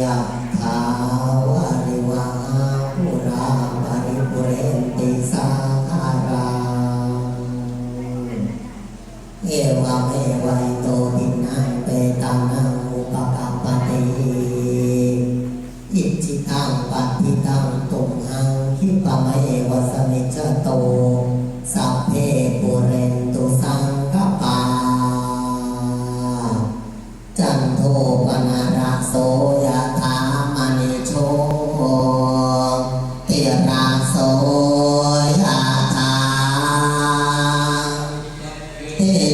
ยะถาวาริวาภูราปริปุเรนติสาราเอวาเมวัย eh,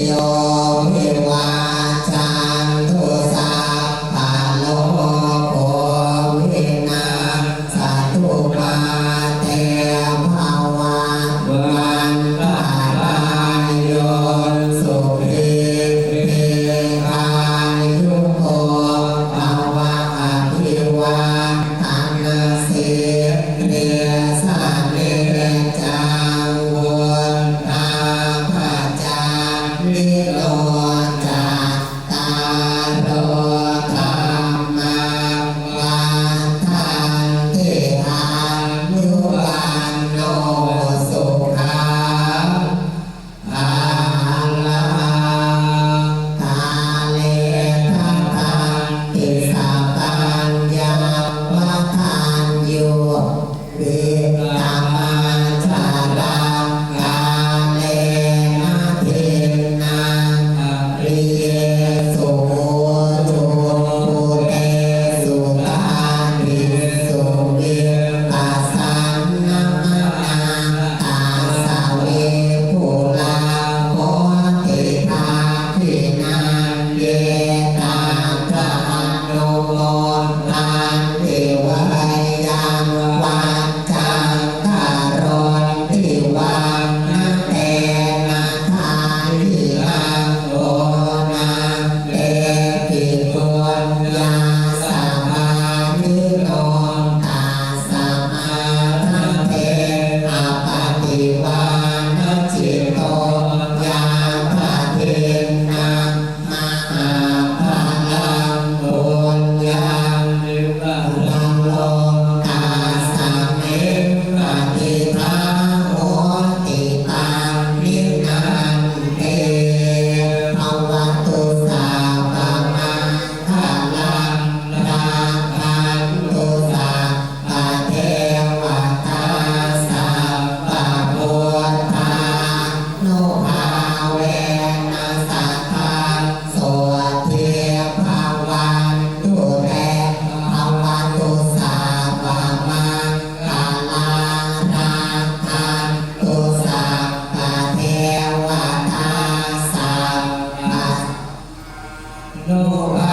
No, I